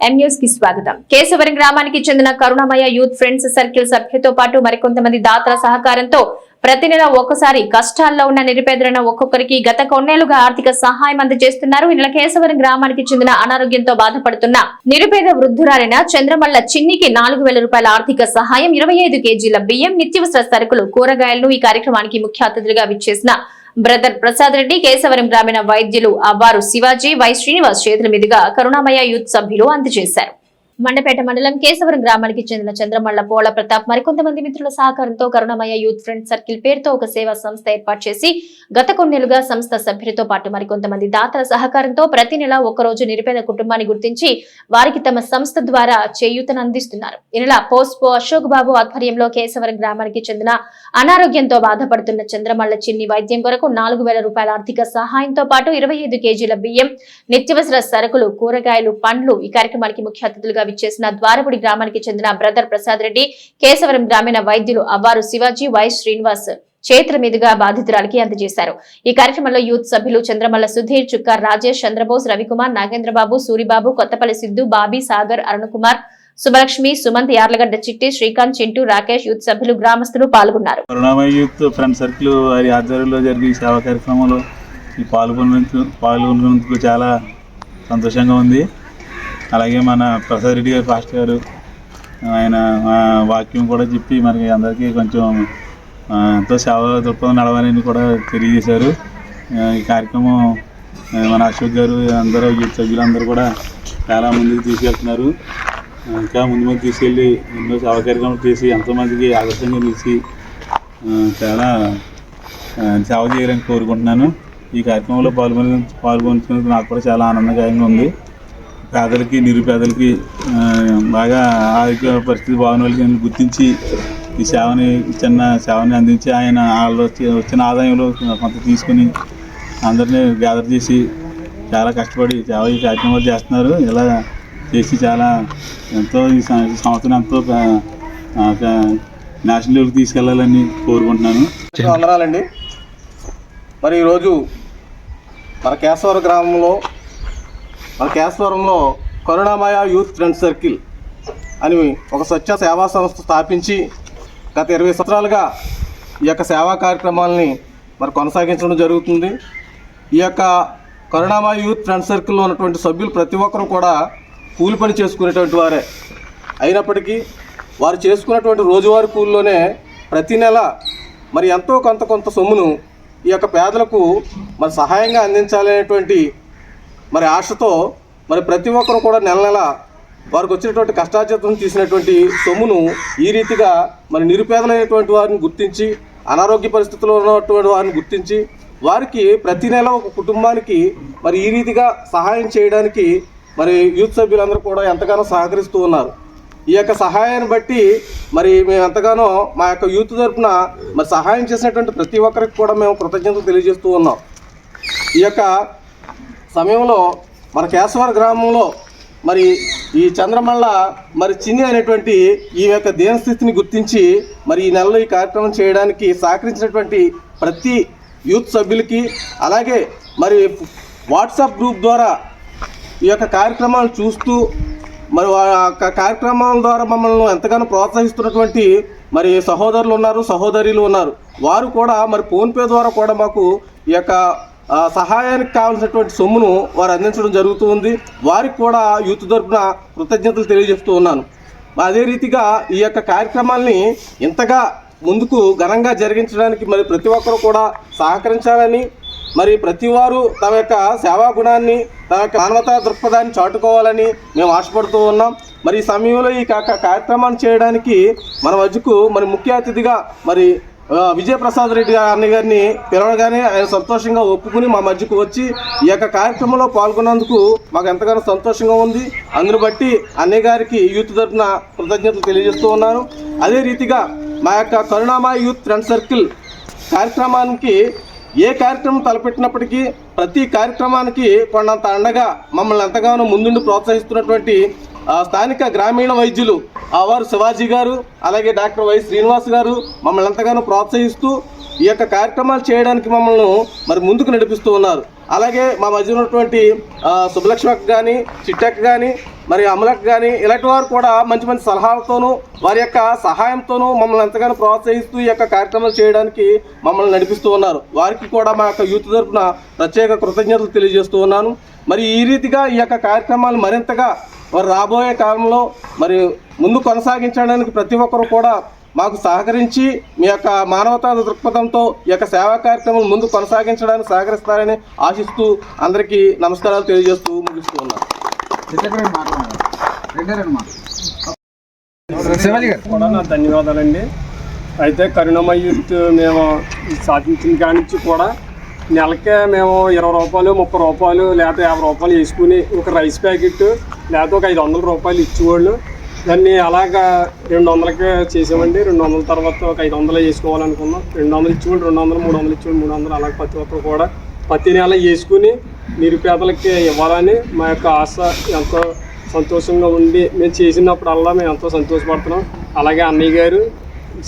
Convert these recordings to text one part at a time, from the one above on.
కి స్వాగతం. కేశవరం గ్రామానికి చెందిన కరుణమయ యూత్ ఫ్రెండ్స్ సర్కిల్ సభ్యులతో పాటు మరికొంతమంది దాతల సహకారంతో ప్రతి నెల ఒక్కసారి కష్టాల్లో ఉన్న నిరుపేదలను ఒక్కొక్కరికి గత కొన్నేళ్ళుగా ఆర్థిక సహాయం అందజేస్తున్నారు. ఈ నెల కేశవరం గ్రామానికి చెందిన అనారోగ్యంతో బాధపడుతున్న నిరుపేద వృద్ధురాలైన చంద్రమల్ల చిన్నికి నాలుగు వేల రూపాయల ఆర్థిక సహాయం ఇరవై ఐదు కేజీల బియ్యం నిత్యవసర సరుకులు కూరగాయలను ఈ కార్యక్రమానికి ముఖ్య అతిథులుగా విచ్చేసిన బ్రదర్ ప్రసాద్ రెడ్డి కేశవరం గ్రామీణ వైద్యులు అవ్వారు శివాజీ వై శ్రీనివాస్ చేతుల మీదుగా కరుణామయ యూత్ సభ్యులు అందజేశారు. మండపేట మండలం కేశవరం గ్రామానికి చెందిన చంద్రమల్ల పోల ప్రతాప్ మరికొంతమంది మిత్రుల సహకారంతో కరుణమయ యూత్ ఫ్రెండ్ సర్కిల్ పేరుతో ఒక సేవా సంస్థ ఏర్పాటు చేసి గత కొన్నేళ్ళుగా సంస్థ సభ్యులతో పాటు మరికొంతమంది దాతల సహకారంతో ప్రతి నెల ఒకరోజు నిరుపేద కుటుంబాన్ని గుర్తించి వారికి తమ సంస్థ ద్వారా చేయూతను అందిస్తున్నారు. ఈ నెల పోస్పో అశోక్ బాబు ఆధ్వర్యంలో కేశవరం గ్రామానికి చెందిన అనారోగ్యంతో బాధపడుతున్న చంద్రమల్ల చిన్ని వైద్యం కొరకు నాలుగు వేల రూపాయల ఆర్థిక సహాయంతో పాటు ఇరవై ఐదు కేజీల బియ్యం నిత్యవసర సరుకులు కూరగాయలు పండ్లు ఈ కార్యక్రమానికి ముఖ్య అతిథులుగా విచ్చేసిన ద్వారపుడి గ్రామానికి చెందిన బ్రదర్ ప్రసాద్ రెడ్డి కేశవరం గ్రామీణ వైద్యులు అవ్వారు శివాజీ వై శ్రీనివాస్ చేతుల మీదుగా బాధితురాలికి అందజేశారు. ఈ కార్యక్రమంలో యూత్ సభ్యులు చంద్రమల్ల సుధీర్ చుక్కార్ రాజేష్ చంద్రబోస్ రవికుమార్ నాగేంద్రబాబు సూరిబాబు కొత్తపల్లి సిద్ధు బాబీ సాగర్ అరుణకుమార్ సుభలక్ష్మి సుమంత్ యార్లగడ్డ చిట్టి శ్రీకాంత్ చింటూ రాకేష్ యూత్ సభ్యులు గ్రామస్తులు పాల్గొన్నారు. యూత్ ఫ్రెండ్ సర్కిల్ వారి ఆధ్వర్యంలో జరిగే సేవా కార్యక్రమంలో ఈ పాల్గొన్నందుకు పాల్గొన్నందుకు చాలా సంతోషంగా ఉంది. అలాగే మన ప్రసాద్ రెడ్డి గారు ఫాస్ట్ గారు ఆయన వాక్యం కూడా చెప్పి మనకి అందరికీ కొంచెం ఎంతో సేవ దృక్పథం నడవాలని కూడా తెలియజేశారు. ఈ కార్యక్రమం మన అశోక్ గారు అందరూ సభ్యులందరూ కూడా చాలా ముందుకు తీసుకెళ్తున్నారు. ఇంకా ముందు ముందు తీసుకెళ్ళి ఎన్నో సేవ కార్యక్రమాలు చేసి ఎంతోమందికి ఆదర్శంగా నిలిచి చాలా సేవ చేయాలని కోరుకుంటున్నాను. ఈ కార్యక్రమంలో పాల్గొని పాల్గొంటున్నందుకు నాకు కూడా చాలా ఆనందకరంగా ఉంది. పేదలకి నిరుపేదలకి బాగా ఆరోగ్య పరిస్థితి బాగున్న వాళ్ళకి గుర్తించి ఈ సేవని చిన్న సేవని అందించి ఆయన వాళ్ళు వచ్చిన ఆదాయంలో కొంత తీసుకుని అందరినీ గ్యాదర్ చేసి చాలా కష్టపడి సేవ ఈ కార్యక్రమాలు చేస్తున్నారు. ఇలా చేసి చాలా ఎంతో ఈ సంవత్సరం ఎంతో నేషనల్ లెవెల్కి తీసుకెళ్ళాలని కోరుకుంటున్నాను. వందనాలండి మరి ఈరోజు మన కేశవర గ్రామంలో మన కేశవరంలో కరుణామయ యూత్ ఫ్రెండ్ సర్కిల్ అని ఒక స్వచ్ఛ సేవా సంస్థ స్థాపించి గత ఇరవై సంవత్సరాలుగా ఈ యొక్క సేవా కార్యక్రమాలని మరి కొనసాగించడం జరుగుతుంది. ఈ యొక్క కరుణామయ యూత్ ఫ్రెండ్ సర్కిల్లో ఉన్నటువంటి సభ్యులు ప్రతి ఒక్కరూ కూడా కూలి పని చేసుకునేటువంటి వారే. అయినప్పటికీ వారు చేసుకున్నటువంటి రోజువారీ కూలిలోనే ప్రతి నెల మరి ఎంతో కొంత కొంత సొమ్మును ఈ యొక్క పేదలకు మరి సహాయంగా అందించాలనేటువంటి మరి ఆశతో మరి ప్రతి ఒక్కరు కూడా నెల నెల వారికి వచ్చినటువంటి కష్టార్జితం తీసినటువంటి సొమ్మును ఈ రీతిగా మరి నిరుపేదలైనటువంటి వారిని గుర్తించి అనారోగ్య పరిస్థితుల్లో ఉన్నటువంటి వారిని గుర్తించి వారికి ప్రతి నెల ఒక కుటుంబానికి మరి ఈ రీతిగా సహాయం చేయడానికి మరి యూత్ సభ్యులందరూ కూడా ఎంతగానో సహకరిస్తూ ఉన్నారు. ఈ యొక్క సహాయాన్ని బట్టి మరి మేము ఎంతగానో మా యొక్క యూత్ తరపున మరి సహాయం చేసినటువంటి ప్రతి ఒక్కరికి కూడా మేము కృతజ్ఞతలు తెలియజేస్తూ ఉన్నాం. ఈ యొక్క సమయంలో మన కేశవర గ్రామంలో మరి ఈ చంద్రమల్ల మరి చిన్ని అనేటువంటి ఈ యొక్క దీనస్థితిని గుర్తించి మరి ఈ నెలలో ఈ కార్యక్రమం చేయడానికి సహకరించినటువంటి ప్రతి యూత్ సభ్యులకి అలాగే మరి వాట్సాప్ గ్రూప్ ద్వారా ఈ యొక్క కార్యక్రమాలు చూస్తూ మరి యొక్క కార్యక్రమాల ద్వారా మమ్మల్ని ఎంతగానో ప్రోత్సహిస్తున్నటువంటి మరి సహోదరులు ఉన్నారు సహోదరులు ఉన్నారు. వారు కూడా మరి ఫోన్పే ద్వారా కూడా మాకు ఈ యొక్క సహాయానికి కావాల్సినటువంటి సొమ్మును వారు అందించడం జరుగుతూ ఉంది. వారికి కూడా యూత్ తరపున కృతజ్ఞతలు తెలియజేస్తూ ఉన్నాను. అదే రీతిగా ఈ యొక్క కార్యక్రమాల్ని ఇంతగా ముందుకు ఘనంగా జరిగించడానికి మరి ప్రతి ఒక్కరూ కూడా సహకరించాలని మరి ప్రతి వారు తమ యొక్క సేవా గుణాన్ని తమ యొక్క మానవతా దృక్పథాన్ని చాటుకోవాలని మేము ఆశపడుతూ ఉన్నాం. మరి ఈ సమయంలో ఈ కార్యక్రమాన్ని చేయడానికి మన వద్దకు మరి ముఖ్య అతిథిగా మరి విజయప్రసాద్ రెడ్డి గారి అన్నయ్య గారిని పిలవగానే ఆయన సంతోషంగా ఒప్పుకుని మా మధ్యకు వచ్చి ఈ యొక్క కార్యక్రమంలో పాల్గొన్నందుకు మాకు ఎంతగానో సంతోషంగా ఉంది. అందును బట్టి అన్నయ్య గారికి యూత్ తరఫున కృతజ్ఞతలు తెలియజేస్తూ ఉన్నాను. అదే రీతిగా మా యొక్క కరుణామా యూత్ ఫ్రెండ్ సర్కిల్ కార్యక్రమానికి ఏ కార్యక్రమం తలపెట్టినప్పటికీ ప్రతి కార్యక్రమానికి కొండంత అండగా మమ్మల్ని ఎంతగానో ముందుండి ప్రోత్సహిస్తున్నటువంటి స్థానిక గ్రామీణ వైద్యులు ఆ వారు శివాజీ గారు అలాగే డాక్టర్ వై శ్రీనివాస్ గారు మమ్మల్ని ఎంతగానో ప్రోత్సహిస్తూ ఈ యొక్క కార్యక్రమాలు చేయడానికి మమ్మల్ని మరి ముందుకు నడిపిస్తూ ఉన్నారు. అలాగే మా మధ్య ఉన్నటువంటి ఆ, కానీ చిట్టక్ కానీ మరి అమలకు కానీ ఇలాంటి వారు కూడా మంచి మంచి సలహాలతోనూ వారి యొక్క సహాయంతోనూ మమ్మల్ని ఎంతగానో ప్రోత్సహిస్తూ ఈ యొక్క కార్యక్రమాలు చేయడానికి మమ్మల్ని నడిపిస్తూ ఉన్నారు. వారికి కూడా మా యొక్క యూత్ తరఫున ప్రత్యేక కృతజ్ఞతలు తెలియజేస్తూ ఉన్నాను. మరి ఈ రీతిగా ఈ యొక్క కార్యక్రమాలు మరింతగా మరి రాబోయే కాలంలో మరి ముందు కొనసాగించడానికి ప్రతి ఒక్కరు కూడా మాకు సహకరించి మీ యొక్క మానవతా దృక్పథంతో ఈ యొక్క సేవా కార్యక్రమం ముందు కొనసాగించడానికి సహకరిస్తారని ఆశిస్తూ అందరికీ నమస్కారాలు తెలియజేస్తూ ముగిస్తూ ఉన్నాను కూడా నా ధన్యవాదాలండి. అయితే కరుణమ యూత్ మేము సాధించిన కాడి నుంచి కూడా నెలకే మేము ఇరవై రూపాయలు ముప్పై రూపాయలు లేకపోతే యాభై రూపాయలు వేసుకుని ఒక రైస్ ప్యాకెట్ లేకపోతే ఒక ఐదు వందల రూపాయలు ఇచ్చేవాళ్ళు. దాన్ని అలాగా రెండు వందలకి చేసామండి రెండు వందల తర్వాత ఒక ఐదు వందలు వేసుకోవాలనుకున్నాం. రెండు వందలు ఇచ్చేవాళ్ళు రెండు వందలు మూడు వందలు ఇచ్చేవాళ్ళు మూడు వందలు అలాగే ప్రతి ఒక్కరు కూడా. ప్రతి నెల వేసుకుని నిరుపేదలకి ఇవ్వాలని మా యొక్క ఆశ ఎంతో సంతోషంగా ఉండి మేము చేసినప్పుడల్లా మేము ఎంతో సంతోషపడుతున్నాం. అలాగే అన్నయ్య గారు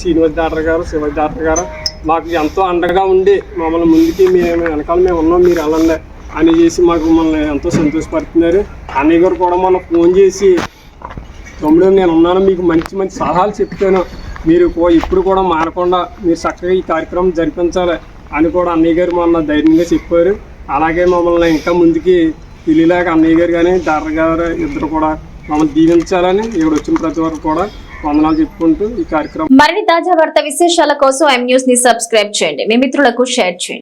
శ్రీనివాస్ డాక్టర్ గారు శివాజీ డాక్టర్ గారు మాకు ఎంతో అండగా ఉండి మమ్మల్ని ముందుకి మేము వెనకాల మేము ఉన్నాం మీరు వెళ్ళండి అని చేసి మాకు మమ్మల్ని ఎంతో సంతోషపడుతున్నారు అన్నయ్య గారు కూడా మనం ఫోన్ చేసి తమ్ముడు నేను ఉన్నాను మీకు మంచి మంచి సలహాలు చెప్తాను మీరు ఇప్పుడు కూడా మారకుండా మీరు చక్కగా ఈ కార్యక్రమం జరిపించాలి అని కూడా అన్నయ్య గారు మొన్న ధైర్యంగా చెప్పారు. అలాగే మమ్మల్ని ఇంకా ముందుకి తెలియలేక అన్నయ్య గారు కానీ డాక్టర్ గారు ఇద్దరు కూడా మమ్మల్ని దీవించాలని ఇక్కడ వచ్చిన ప్రతి ఒక్కరు కూడా వందనాలు చెప్పుకుంటూ ఈ కార్యక్రమం మరిన్ని తాజా వార్త విశేషాల కోసం ఎం న్యూస్ని సబ్స్క్రైబ్ చేయండి. మీ మిత్రులకు షేర్ చేయండి.